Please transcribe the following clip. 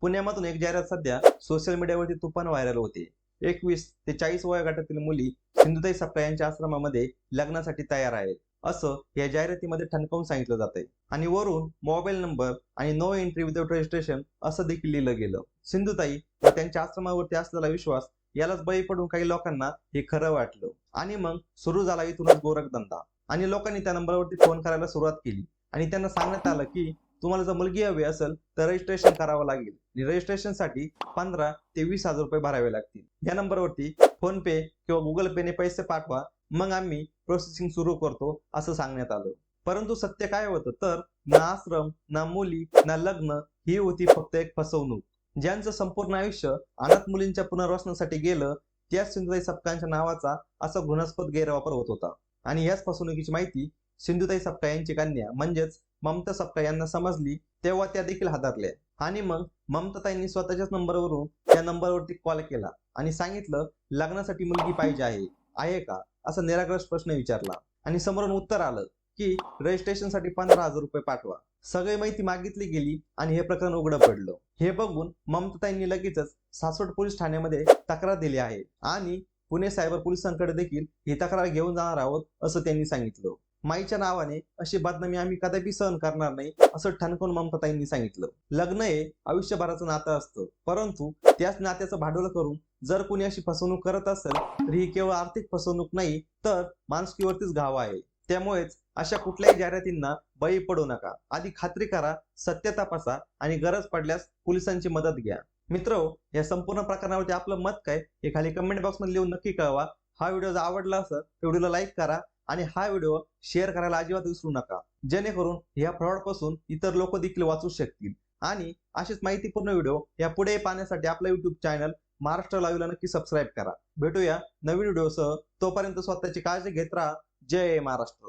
पुण्यामधून एक जाहिरात सध्या सोशल मीडियावरती तुफान व्हायरल होते. एकवीस ते चाळीस वयोगटातील मुली सिंधुताई सप्ताह यांच्या आश्रमामध्ये लग्नासाठी तयार आहेत. असं या जाहिरातीमध्ये ठणकावून सांगितलं जातंय. आणि वरून मोबाईल नंबर आणि नो एंट्री विदाउट रजिस्ट्रेशन असं देखील लिहिलं गेलं. सिंधुताई व त्यांच्या आश्रमावरती असलेला विश्वास यालाच बळी पडून काही लोकांना हे खरं वाटलं. आणि मग सुरू झाला इथूनच गोरखधंदा. आणि लोकांनी त्या नंबरवरती फोन करायला सुरुवात केली. आणि त्यांना सांगण्यात आलं की तुम्हाला जर मुलगी हवी असेल तर रजिस्ट्रेशन करावं लागेल. आणि रजिस्ट्रेशनसाठी पंधरा ते वीस हजार रुपये भरावे लागतील. या नंबरवरती फोन पे किंवा गुगल पेने पैसे पाठवा. मग आम्ही प्रोसेसिंग सुरू करतो असं सांगण्यात आलं. परंतु सत्य काय होतं? तर ना आश्रम ना मुली ना लग्न ही होती फक्त एक फसवणूक. ज्यांचं संपूर्ण आयुष्य अनाथ मुलींच्या पुनर्वसनासाठी गेलं त्याच सिंधुताई सपकांच्या नावाचा असा घृणास्पद गैरवापर होत होता. आणि याच फसवणुकीची माहिती सिंधुताई सपका यांची कन्या म्हणजेच ममता सपकाळ यांना समजली तेव्हा त्या देखील हातातल्या आणि मग ममताताईंनी स्वतःच्याच नंबरवरून त्या नंबरवरती कॉल केला आणि सांगितलं लग्नासाठी मुलगी पाहिजे आहे. आहे का? असा निराग्रह प्रश्न विचारला. आणि समोरून उत्तर आलं की रजिस्ट्रेशनसाठी पंधरा हजार रुपये पाठवा. सगळी माहिती मागितली गेली आणि हे प्रकरण उघडं पडलं. हे बघून ममताताईंनी लगेचच सासवड पोलीस ठाण्यामध्ये तक्रार दिली आहे. आणि पुणे सायबर पोलिसांकडे देखील ही तक्रार घेऊन जाणार आहोत असं त्यांनी सांगितलं. माईच्या नावाने अशी बदनामी आम्ही कदापि सहन करणार नाही असं ठणकून ममताताईंनी सांगितलं. लग्न हे आयुष्यभराचं नातं असतं. परंतु त्याच नात्याचं भांडवल करून जर कोणी अशी फसवणूक करत असेल तर ही केवळ आर्थिक फसवणूक नाही तर माणसकीवरतीच घाव आहे. त्यामुळेच अशा कुठल्याही जाहिरातींना बळी पडू नका. आधी खात्री करा सत्य तपासा आणि गरज पडल्यास पोलिसांची मदत घ्या. मित्र या संपूर्ण प्रकरणावरती आपलं मत काय हे खाली कमेंट बॉक्समध्ये लिहून नक्की कळवा. हा व्हिडिओ जर आवडला असेल तर व्हिडिओला लाईक करा. आणि हा व्हिडिओ शेअर करायला अजिबात विसरू नका. जेणेकरून ह्या फ्रॉडपासून इतर लोक देखील वाचू शकतील. आणि अशीच माहितीपूर्ण व्हिडिओ या पुढे पाहण्यासाठी आपलं युट्यूब चॅनल महाराष्ट्र लाईव्हला नक्की सबस्क्राईब करा. भेटूया नवीन व्हिडिओसह. तोपर्यंत स्वतःची काळजी घेत राहा. जय महाराष्ट्र.